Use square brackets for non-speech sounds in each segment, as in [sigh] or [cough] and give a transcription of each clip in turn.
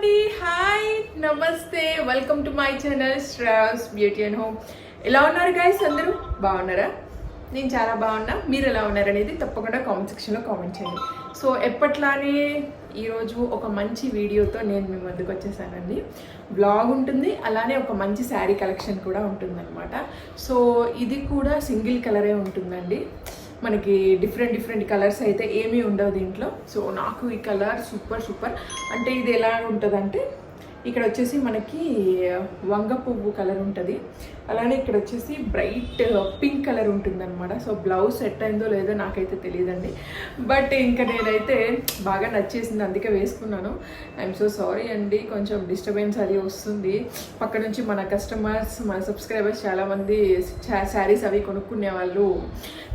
అండి హాయ్ నమస్తే welcome to my channel Shravs beauty and home ఎలా ఉన్నారు గాయస్ అందరూ బాగున్నారా? నేను చాలా బాగున్నా. మీరు ఎలా ఉన్నారు అనేది తప్పకుండా కామెంట్ సెక్షన్లో కామెంట్ చేయండి. సో ఎప్పట్లానే ఈరోజు ఒక మంచి వీడియోతో నేను మీ ముందుకు వచ్చేసానండి. బ్లాగ్ ఉంటుంది అలానే ఒక మంచి శారీ కలెక్షన్ కూడా ఉంటుందన్నమాట. సో ఇది కూడా సింగిల్ కలరే ఉంటుందండి. మనకి డిఫరెంట్ డిఫరెంట్ కలర్స్ అయితే ఏమీ ఉండవు దీంట్లో. సో నాకు ఈ కలర్ సూపర్ సూపర్ అంటే ఇది ఎలా ఉంటుందంటే ఇక్కడ వచ్చేసి మనకి వంగ పువ్వు కలర్ ఉంటుంది. అలానే ఇక్కడ వచ్చేసి బ్రైట్ uh, పింక్ కలర్ ఉంటుందన్నమాట. సో బ్లౌజ్ సెట్ అయిందో లేదో నాకైతే తెలియదండి బట్ ఇంకా నేనైతే బాగా నచ్చేసింది అందుకే వేసుకున్నాను. ఐఎమ్ సో సారీ అండి కొంచెం డిస్టర్బెన్స్ అది వస్తుంది. పక్క నుంచి మన కస్టమర్స్ మన సబ్స్క్రైబర్స్ చాలామంది శారీస్ అవి కొనుక్కునే వాళ్ళు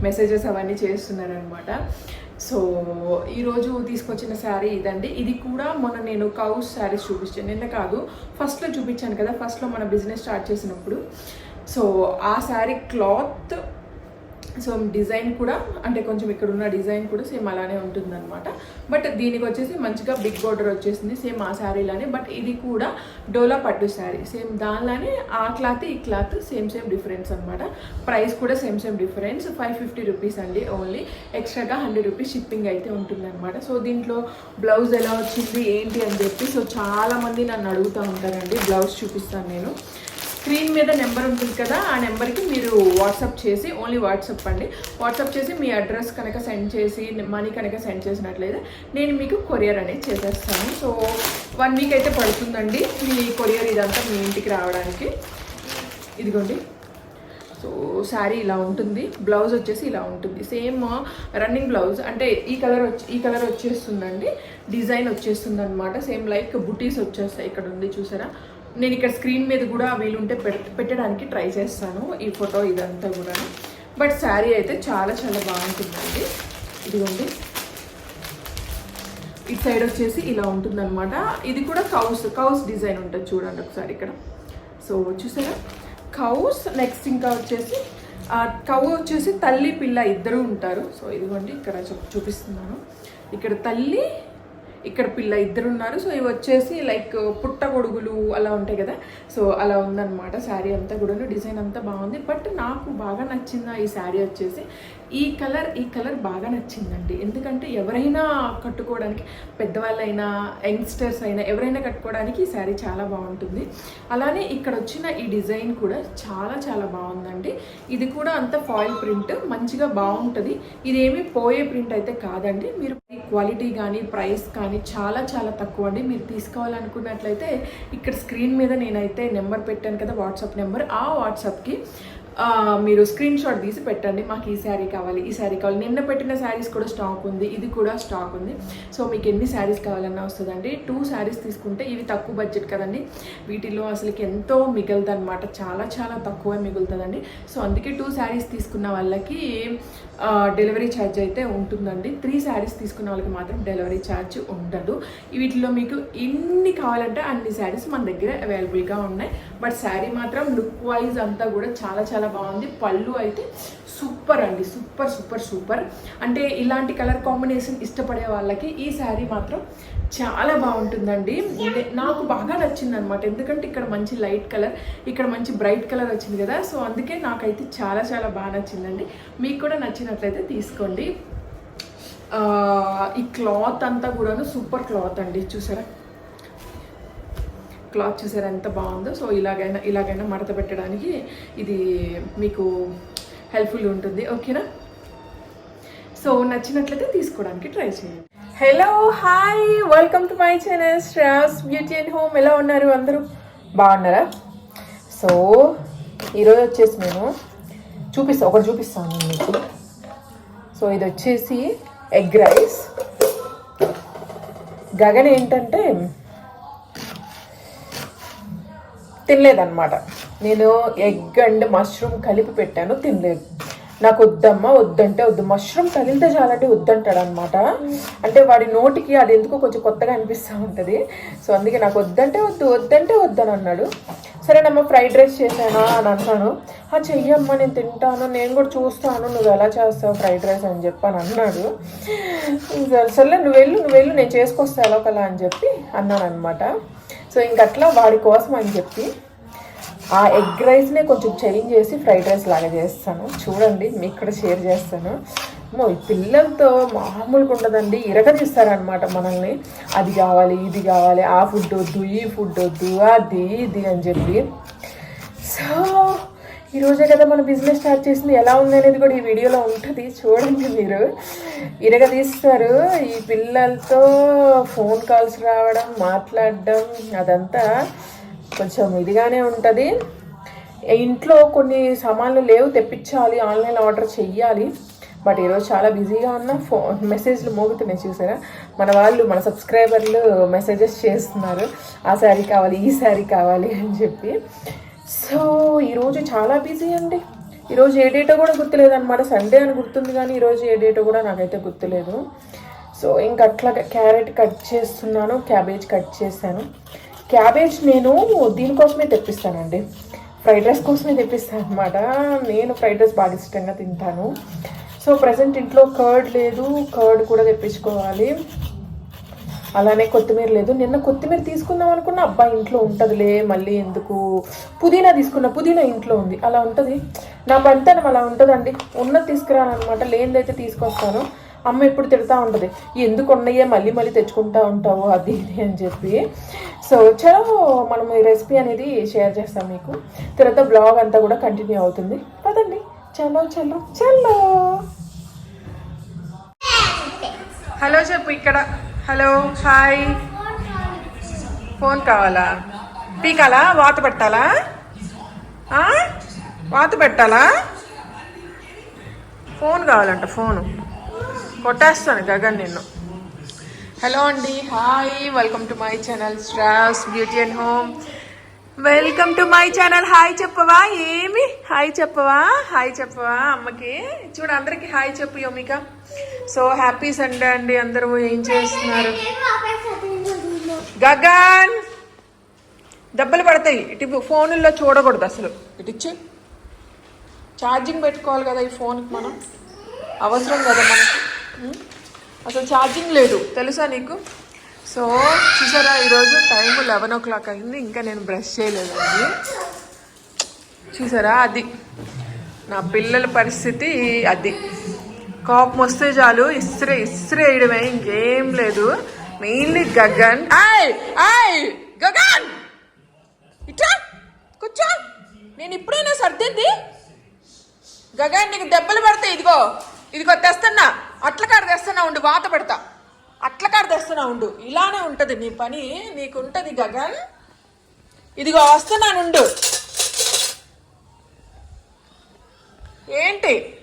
మెసేజెస్ అవన్నీ చేస్తున్నారనమాట సో ఈరోజు తీసుకొచ్చిన శారీ ఇదండి. ఇది కూడా మొన్న నేను కౌస్ శారీస్ చూపించాను. నిన్న కాదు ఫస్ట్లో చూపించాను కదా ఫస్ట్లో మన బిజినెస్ స్టార్ట్ చేసినప్పుడు. సో ఆ శారీ క్లాత్ సో డిజైన్ కూడా అంటే కొంచెం ఇక్కడ ఉన్న డిజైన్ కూడా సేమ్ అలానే ఉంటుందన్నమాట. బట్ దీనికి వచ్చేసి మంచిగా బిగ్ బోర్డర్ వచ్చేసింది సేమ్ ఆ శారీలానే బట్ ఇది కూడా డోలా పట్టు శారీ. సేమ్ దానిలానే ఆ క్లాత్ ఈ క్లాత్ సేమ్ సేమ్ డిఫరెన్స్ అనమాట ప్రైస్ కూడా same same difference. Five fifty rupees అండి ఓన్లీ ఎక్స్ట్రాగా హండ్రెడ్ రూపీస్ షిప్పింగ్ అయితే ఉంటుందన్నమాట. సో దీంట్లో బ్లౌజ్ ఎలా వచ్చింది ఏంటి అని చెప్పి సో చాలామంది నన్ను అడుగుతూ ఉంటారండి. బ్లౌజ్ చూపిస్తాను నేను. స్క్రీన్ మీద నెంబర్ ఉంటుంది కదా ఆ నెంబర్కి మీరు వాట్సాప్ చేసి ఓన్లీ వాట్సాప్ అండి. వాట్సాప్ చేసి మీ అడ్రస్ కనుక సెండ్ చేసి మనీ కనుక సెండ్ చేసినట్లయితే నేను మీకు కొరియర్ అనేది చేసేస్తాను. సో వన్ వీక్ అయితే పడుతుందండి మీ కొరియర్ ఇదంతా మీ ఇంటికి రావడానికి. ఇదిగోండి. సో శారీ ఇలా ఉంటుంది బ్లౌజ్ వచ్చేసి ఇలా ఉంటుంది. సేమ్ రన్నింగ్ బ్లౌజ్ అంటే ఈ కలర్ వచ్చి ఈ కలర్ వచ్చేస్తుందండి. డిజైన్ వచ్చేస్తుంది అనమాట సేమ్ లైక్ బుటీస్ వచ్చేస్తాయి ఇక్కడ ఉంది చూసారా? నేను ఇక్కడ స్క్రీన్ మీద కూడా వీలుంటే పెట్టడానికి ట్రై చేస్తాను. ఈ ఫోటో ఇదంతా కూడా బట్ శారీ అయితే చాలా చాలా బాగుంటుందండి. ఇదిగోండి. ఇటు సైడ్ వచ్చేసి ఇలా ఉంటుందన్నమాట. ఇది కూడా కౌస్ కౌస్ డిజైన్ ఉంటుంది చూడండి ఒకసారి ఇక్కడ. సో చూసారా? కౌస్ నెక్స్ట్ ఇంకా వచ్చేసి కౌ వచ్చేసి తల్లి పిల్ల ఇద్దరు ఉంటారు. సో ఇదిగోండి ఇక్కడ చూ- చూపిస్తున్నాను. ఇక్కడ తల్లి ఇక్కడ పిల్ల ఇద్దరు ఉన్నారు సో ఇవి వచ్చేసి లైక్ పుట్ట గొడుగులు అలా ఉంటాయి కదా. సో అలా ఉందన్నమాట శారీ అంతా కూడా డిజైన్ అంతా బాగుంది. బట్ నాకు బాగా నచ్చింది ఈ శారీ వచ్చేసి ఈ కలర్ ఈ కలర్ బాగా నచ్చిందండి. ఎందుకంటే ఎవరైనా కట్టుకోవడానికి పెద్దవాళ్ళైనా యంగ్స్టర్స్ అయినా ఎవరైనా కట్టుకోవడానికి ఈ శారీ చాలా బాగుంటుంది. అలానే ఇక్కడ వచ్చిన ఈ డిజైన్ కూడా చాలా చాలా బాగుందండి. ఇది కూడా అంత ఫాయిల్ ప్రింట్ మంచిగా బాగుంటుంది. ఇదేమీ పోయే ప్రింట్ అయితే కాదండి. మీరు క్వాలిటీ కానీ ప్రైస్ కానీ చాలా చాలా తక్కువ అండి. మీరు తీసుకోవాలనుకున్నట్లయితే ఇక్కడ స్క్రీన్ మీద నేనైతే నెంబర్ పెట్టాను కదా వాట్సాప్ నెంబర్. ఆ వాట్సాప్కి మీరు స్క్రీన్ షాట్ తీసి పెట్టండి. మాకు ఈ శారీ కావాలి ఈ శారీ కావాలి. నిన్న పెట్టిన శారీస్ కూడా స్టాక్ ఉంది. ఇది కూడా స్టాక్ ఉంది. సో మీకు ఎన్ని శారీస్ కావాలన్నా వస్తుందండి. టూ శారీస్ తీసుకుంటే ఇవి తక్కువ బడ్జెట్ కదండి. వీటిలో అసలుకి ఎంతో మిగులుతుంది అనమాట చాలా చాలా తక్కువ మిగులుతుందండి. సో అందుకే టూ శారీస్ తీసుకున్న వాళ్ళకి డెలివరీ ఛార్జ్ అయితే ఉంటుందండి. త్రీ శారీస్ తీసుకున్న వాళ్ళకి మాత్రం డెలివరీ ఛార్జ్ ఉండదు. వీటిలో మీకు ఎన్ని కావాలంటే అన్ని శారీస్ మన దగ్గర అవైలబుల్గా ఉన్నాయి. బట్ శారీ మాత్రం లుక్ వైజ్ అంతా కూడా చాలా చాలా బాగుంది. పళ్ళు అయితే సూపర్ అండి. Super super super. అంటే ఇలాంటి కలర్ కాంబినేషన్ ఇష్టపడే వాళ్ళకి ఈ శారీ మాత్రం చాలా బాగుంటుందండి. ఇదే- నాకు బాగా నచ్చింది అనమాట ఎందుకంటే ఇక్కడ మంచి లైట్ కలర్ ఇక్కడ మంచి బ్రైట్ కలర్ వచ్చింది కదా. సో అందుకే నాకైతే చాలా చాలా బాగా నచ్చిందండి. మీకు కూడా నచ్చినట్లయితే తీసుకోండి. ఈ క్లాత్ అంతా కూడాను సూపర్ క్లాత్ అండి. చూసారా? క్లాత్ చూసారు ఎంత బాగుందో. సో ఇలాగైనా ఇలాగైనా మడత పెట్టడానికి ఇది మీకు హెల్ప్ఫుల్ ఉంటుంది. ఓకేనా? సో నచ్చినట్లయితే తీసుకోవడానికి ట్రై చేయండి. Hello hi welcome to my channel Shravs beauty and home ఎలా ఉన్నారు అందరూ? బాగున్నారా? సో ఈరోజు వచ్చేసి నేను చూపిస్తాను ఒకటి చూపిస్తాను మీకు. సో ఇది వచ్చేసి ఎగ్ రైస్. గగన్ ఏంటంటే తినలేదన్నమాట. నేను ఎగ్ అండ్ మష్రూమ్ కలిపి పెట్టాను తినలేదు. నాకు వద్దమ్మా వద్దంటే వద్దు. మష్రూమ్ తగిలితే చాలంటే వద్దంటాడు అనమాట అంటే వాడి నోటికి అది ఎందుకో కొంచెం కొత్తగా అనిపిస్తూ ఉంటుంది. సో అందుకే నాకు వద్దంటే వద్దు వద్దంటే వద్దని అన్నాడు. సరేనమ్మా ఫ్రైడ్ రైస్ చేశానా అని అన్నాను. ఆ చెయ్యమ్మా నేను తింటాను నేను కూడా చూస్తాను నువ్వు ఎలా చేస్తావు ఫ్రైడ్ రైస్ అని చెప్పి అని అన్నాడు. సరే నువ్వు వెళ్ళు నువ్వు వెళ్ళు నేను చేసుకొస్తా ఎలా ఒకలా అని చెప్పి అన్నాను అనమాట సో ఇంకట్లా వాడి కోసం అని చెప్పి ఆ ఎగ్ రైస్నే కొంచెం చేంజ్ చేసి ఫ్రైడ్ రైస్ లాగా చేస్తాను. చూడండి మీకు కూడా షేర్ చేస్తాను. అమ్మో, ఈ పిల్లలతో మామూలుగా ఉండదండి. ఇరగదీస్తారనమాట మనల్ని. అది కావాలి ఇది కావాలి ఆ ఫుడ్ వద్దు ఈ ఫుడ్ వద్దు అది ఇది అని చెప్పి. ఈరోజే కదా మన బిజినెస్ స్టార్ట్ చేసింది. ఎలా ఉంది అనేది కూడా ఈ వీడియోలో ఉంటుంది. చూడండి మీరు. ఇరగదీస్తారు ఈ పిల్లలతో ఫోన్ కాల్స్ రావడం మాట్లాడడం అదంతా కొంచెం ఇదిగానే ఉంటుంది. ఇంట్లో కొన్ని సామాన్లు లేవు తెప్పించాలి ఆన్లైన్ ఆర్డర్ చెయ్యాలి. బట్ ఈరోజు చాలా బిజీగా ఉన్న ఫోన్ మెసేజ్లు మోగుతున్నాయి చూసారా? మన వాళ్ళు మన సబ్స్క్రైబర్లు మెసేజెస్ చేస్తున్నారు. ఆ శారీ కావాలి ఈ శారీ కావాలి అని చెప్పి. సో ఈరోజు చాలా బిజీ అండి. ఈరోజు ఏ డేటో కూడా గుర్తులేదు అనమాట సండే అని గుర్తుంది కానీ ఈరోజు ఏ డేటో కూడా నాకైతే గుర్తులేదు. సో ఇంక అట్లా క్యారెట్ కట్ చేస్తున్నాను క్యాబేజ్ కట్ చేశాను. క్యాబేజ్ నేను దీనికోసమే తెప్పిస్తానండి. ఫ్రైడ్ రైస్ కోసమే తెప్పిస్తాను అనమాట నేను ఫ్రైడ్ రైస్ బాగా ఇష్టంగా తింటాను. సో ప్రజెంట్ ఇంట్లో కర్డ్ లేదు. కర్డ్ కూడా తెప్పించుకోవాలి. అలానే కొత్తిమీర లేదు. నిన్న కొత్తిమీర తీసుకుందాం అనుకున్న అబ్బాయి ఇంట్లో ఉంటుందిలే మళ్ళీ ఎందుకు? పుదీనా తీసుకున్న పుదీనా ఇంట్లో ఉంది. అలా ఉంటుంది. నా పంతనం అలా ఉంటుందండి. ఉన్నది తీసుకురానమాట లేనిదైతే తీసుకొస్తాను. అమ్మ ఎప్పుడు తిడతా ఉంటుంది. ఎందుకు ఉన్నాయే మళ్ళీ మళ్ళీ తెచ్చుకుంటా ఉంటావు? అది ఇది అని చెప్పి. సో చలో మనం ఈ రెసిపీ అనేది షేర్ చేస్తాం మీకు. తర్వాత బ్లాగ్ అంతా కూడా కంటిన్యూ అవుతుంది. పదండి. చలో చలో చలో. హలో చెప్పు ఇక్కడ. Hello hi. ఫోన్ కావాలా? పీకాలా వాత పెట్టాలా? వాత పెట్టాలా? ఫోన్ కావాలంట ఫోను. కొట్టేస్తాను గగన్ నిన్ను. హలో అండి hi. Welcome to my channel Shravs beauty and home. Welcome to my channel hi చెప్పవా? ఏమి? హాయ్ చెప్పవా? హాయ్ చెప్పవా? అమ్మకి. చూడు అందరికి హాయ్ చెప్పు యోమిక. సో హ్యాపీ సండే అండి అందరూ ఏం చేస్తున్నారు? గగన్! దెబ్బలు పడతాయి. ఇటు ఫోనుల్లో చూడకూడదు అసలు. ఇటు ఇచ్చి. ఛార్జింగ్ పెట్టుకోవాలి కదా ఈ ఫోన్కి మనం. అవసరం కదా మనకి. అసలు ఛార్జింగ్ లేదు. తెలుసా నీకు? సో చూసారా ఈరోజు టైం లెవెన్ ఓ క్లాక్ అయింది. ఇంకా నేను బ్రష్ చేయలేదండి. చూసారా అది? నా పిల్లల పరిస్థితి అది. కోపం వస్తే చాలు. ఇస్త్రీ ఇస్త్రీ వేయడమే. ఇంకేం లేదు. మెయిన్లీ గగన్. ఆయ్! ఆయ్! గగన్! ఇట్లా కూర్చో. నేను ఇప్పుడైనా సర్దింది? గగన్ నీకు దెబ్బలు పడతాయి. ఇదిగో. ఇదిగో తెస్తున్నా. అట్ల కాడ తెస్తున్నా ఉండు. వాత పెడతా. అట్ల కాడ తెస్తున్నా ఉండు. ఇలానే ఉంటుంది నీ పని. నీకు ఉంటుంది గగన్. ఇదిగో వస్తున్నానుండు ఏంటి?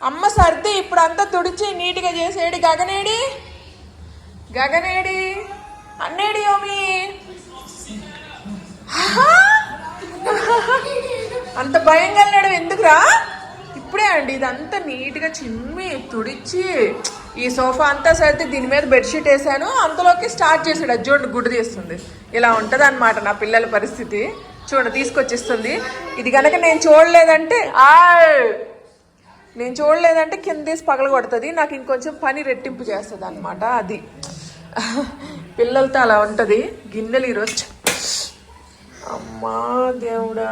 అమ్మ సర్ది ఇప్పుడు అంతా తుడిచి నీట్గా చేసేడి గగనేడి? గగనేడి? అన్నేడి యోమి అంత భయంగా వెళ్ళడం ఎందుకురా? ఇప్పుడే అండి ఇదంతా నీట్గా చిమ్మి తుడిచి ఈ సోఫా అంతా సరితే దీని మీద బెడ్షీట్ వేసాను. అంతలోకి స్టార్ట్ చేసాడు. అది గుడ్డు తీస్తుంది. ఇలా ఉంటుంది అనమాట నా పిల్లల పరిస్థితి. చూడండి తీసుకొచ్చిస్తుంది. ఇది కనుక నేను చూడలేదంటే ఆ నేను చూడలేదంటే కిందేసి పగల కొడుతుంది. నాకు ఇంకొంచెం పని రెట్టింపు చేస్తుంది అనమాట అది. పిల్లలతో అలా ఉంటుంది. గిన్నెలు ఈరోజు అమ్మా దేవుడా.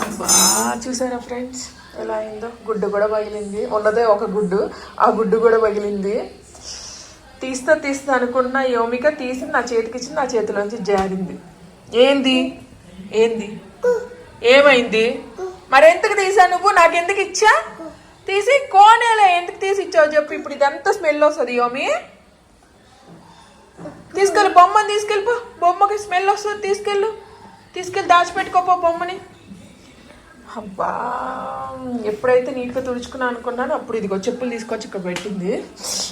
అబ్బా చూసారా ఫ్రెండ్స్? ఎలా అయిందో? గుడ్డు కూడా పగిలింది. ఉన్నదే ఒక గుడ్డు. ఆ గుడ్డు కూడా పగిలింది. తీస్తా తీస్తా అనుకున్న యోమిక తీసి నా చేతికిచ్చి నా చేతిలోంచి జారింది. ఏంది? ఏంది? ఏమైంది? మరెందుకు తీసా నువ్వు? నాకెందుకు ఇచ్చా? తీసి కోనేలా ఎందుకు తీసి ఇచ్చావు చెప్పు. ఇప్పుడు ఇదంతా స్మెల్ వస్తుంది యోమి. తీసుకెళ్ళి బొమ్మని తీసుకెళ్ళిపో. బొమ్మకి స్మెల్ వస్తుంది తీసుకెళ్ళు. తీసుకెళ్ళి దాచిపెట్టుకోపో బొమ్మని. అబ్బా ఎప్పుడైతే నీట్గా తుడుచుకున్నా అనుకున్నానో అప్పుడు ఇదిగో చెప్పులు తీసుకొచ్చి ఇక్కడ పెట్టింది.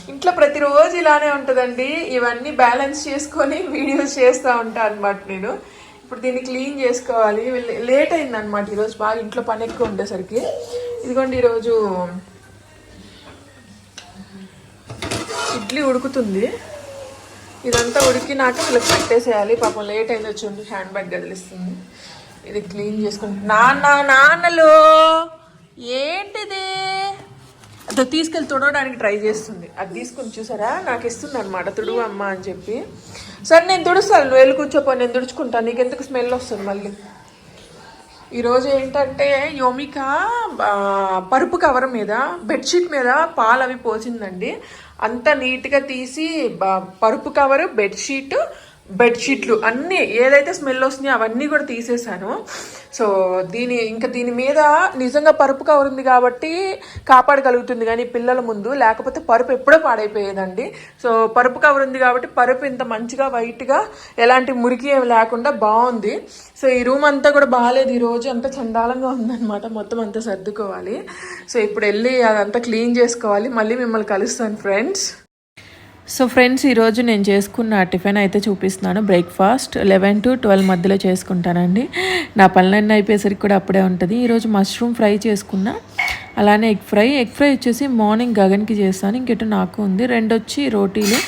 ఇంట్లో ప్రతిరోజు ఇలానే ఉంటుందండి. ఇవన్నీ బ్యాలెన్స్ చేసుకొని [laughs] వీడియోస్ చేస్తూ ఉంటాను అనమాట నేను. ఇప్పుడు దీన్ని క్లీన్ చేసుకోవాలి. లేట్ అయింది అనమాట ఈరోజు బాగా ఇంట్లో పని ఎక్కువ ఉండేసరికి. ఇదిగోండి ఈరోజు ఇడ్లీ ఉడుకుతుంది. ఇదంతా ఉడికినాక వీళ్ళకి పెట్టేసేయాలి. పాపం లేట్ అయింది వచ్చి హ్యాండ్ బ్యాగ్ కదిలిస్తుంది. ఇది క్లీన్ చేసుకుంటు నాన్న నాన్నలు! ఏంటిది? అది తీసుకెళ్ళి తుడవడానికి ట్రై చేస్తుంది. అది తీసుకుని చూసారా? నాకు ఇస్తుంది అనమాట తుడువు అమ్మ అని చెప్పి. సరే నేను తుడుస్తాను నువ్వు వెళ్ళి కూర్చోపో నేను తుడుచుకుంటాను నీకు ఎందుకు స్మెల్ వస్తుంది మళ్ళీ? ఈరోజు ఏంటంటే యోమిక పరుపు కవర్ మీద బెడ్షీట్ మీద పాలు అవి పోసిందండి. అంత నీట్గా తీసి పరుపు కవరు బెడ్షీట్ బెడ్షీట్లు అన్నీ ఏదైతే స్మెల్ వస్తున్నాయో అవన్నీ కూడా తీసేశాను. సో దీని ఇంకా దీని మీద నిజంగా పరుపు కవర్ ఉంది కాబట్టి కాపాడగలుగుతుంది కానీ పిల్లల ముందు లేకపోతే పరుపు ఎప్పుడో పాడైపోయేదండి. సో పరుపు కవర్ ఉంది కాబట్టి పరుపు ఇంత మంచిగా వైట్గా ఎలాంటి మురికి ఏమి లేకుండా బాగుంది. సో ఈ రూమ్ అంతా కూడా బాగాలేదు. ఈ రోజు అంతా చండాలంగా ఉందన్నమాట. మొత్తం అంతా సర్దుకోవాలి. సో ఇప్పుడు వెళ్ళి అదంతా క్లీన్ చేసుకోవాలి. మళ్ళీ మిమ్మల్ని కలుస్తాను ఫ్రెండ్స్. సో ఫ్రెండ్స్ ఈరోజు నేను చేసుకున్న టిఫిన్ అయితే చూపిస్తున్నాను. బ్రేక్ఫాస్ట్ లెవెన్ టు ట్వెల్వ్ మధ్యలో చేసుకుంటానండి. నా పనులన్నీ అయిపోయేసరికి కూడా అప్పుడే ఉంటుంది. ఈరోజు మష్రూమ్ ఫ్రై చేసుకున్నా. అలానే ఎగ్ ఫ్రై ఎగ్ ఫ్రై వచ్చేసి మార్నింగ్ గగన్కి చేస్తాను. ఇంకెటు నాకు ఉంది. రెండు వచ్చి రోటీలు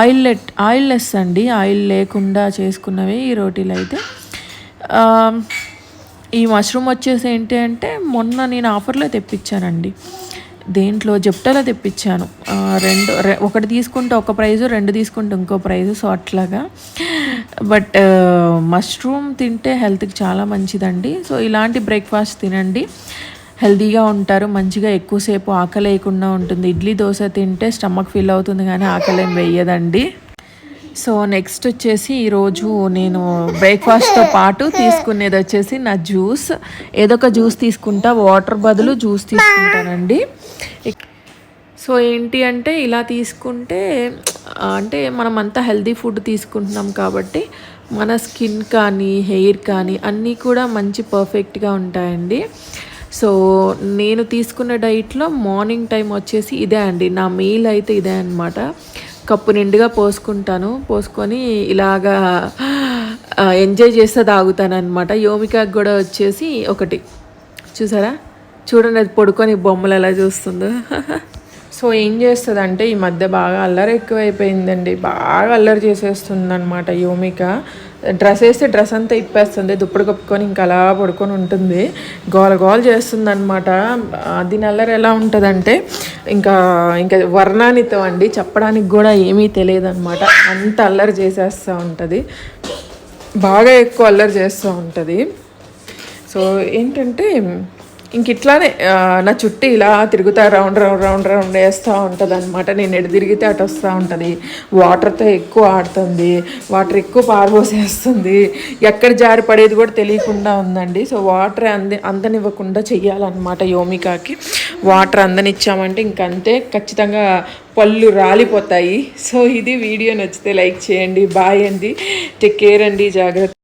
ఆయిల్ ఆయిల్లెస్ అండి. ఆయిల్ లేకుండా చేసుకున్నవి ఈ రోటీలు అయితే. ఈ మష్రూమ్ వచ్చేసి ఏంటి అంటే మొన్న నేను ఆఫర్లో తెప్పించానండి. దేంట్లో జెప్టోలో తెప్పించాను. రెండు ఒకటి తీసుకుంటే ఒక ప్రైజు రెండు తీసుకుంటే ఇంకో ప్రైజు సో అట్లాగా. బట్ మష్రూమ్ తింటే హెల్త్కి చాలా మంచిదండి. సో ఇలాంటి బ్రేక్ఫాస్ట్ తినండి. హెల్తీగా ఉంటారు మంచిగా ఎక్కువసేపు ఆకలి వేయకుండా ఉంటుంది. ఇడ్లీ దోశ తింటే స్టమక్ ఫిల్ అవుతుంది కానీ ఆకలి ఏం వేయదండి. సో నెక్స్ట్ వచ్చేసి ఈరోజు నేను బ్రేక్ఫాస్ట్తో పాటు తీసుకునేది వచ్చేసి నా జ్యూస్. ఏదో ఒక జ్యూస్ తీసుకుంటా వాటర్ బదులు జ్యూస్ తీసుకుంటానండి. సో ఏంటి అంటే ఇలా తీసుకుంటే అంటే మనం అంతా హెల్తీ ఫుడ్ తీసుకుంటున్నాం కాబట్టి మన స్కిన్ కానీ హెయిర్ కానీ అన్నీ కూడా మంచి పర్ఫెక్ట్గా ఉంటాయండి. సో నేను తీసుకున్న డైట్లో మార్నింగ్ టైం వచ్చేసి ఇదే అండి. నా మీల్ అయితే ఇదే అనమాట కప్పు నిండుగా పోసుకుంటాను. పోసుకొని ఇలాగా ఎంజాయ్ చేస్తే తాగుతాను అనమాట యోమికాకి కూడా వచ్చేసి ఒకటి. చూసారా? చూడండి అది పడుకొని బొమ్మలు ఎలా చూస్తుందో. [laughs] సో ఏం చేస్తుందంటే ఈ మధ్య బాగా అల్లరి ఎక్కువైపోయిందండి. బాగా అల్లరి చేసేస్తుంది అనమాట యోమిక డ్రెస్ వేస్తే డ్రెస్ అంతా ఇప్పేస్తుంది. దుప్పుడు కప్పుకొని ఇంకా అలా పడుకొని ఉంటుంది. గోల గోల చేస్తుంది అనమాట దీని అల్లరి ఎలా ఉంటుందంటే ఇంకా ఇంకా వర్ణానితం అండి. చెప్పడానికి కూడా ఏమీ తెలియదు అనమాట అంత అల్లరి చేసేస్తూ ఉంటుంది. బాగా ఎక్కువ అల్లరి చేస్తూ ఉంటుంది. సో ఏంటంటే ఇంక ఇట్లానే నా చుట్టూ ఇలా తిరుగుతా రౌండ్ రౌండ్ రౌండ్ రౌండ్ వేస్తూ ఉంటుంది అనమాట నేను ఎటు తిరిగితే అటు వస్తూ ఉంటుంది. వాటర్తో ఎక్కువ ఆడుతుంది. వాటర్ ఎక్కువ పారబోసేస్తుంది. ఎక్కడ జారి పడేది కూడా తెలియకుండా ఉందండి. సో వాటర్ అంది అందనివ్వకుండా చెయ్యాలన్నమాట యోమికాకి. వాటర్ అందనిచ్చామంటే ఇంకంతే. ఖచ్చితంగా పళ్ళు రాలిపోతాయి. సో ఇది వీడియో నచ్చితే లైక్ చేయండి. బాయ్ అండి. టేక్ కేర్ అండి. జాగ్రత్త.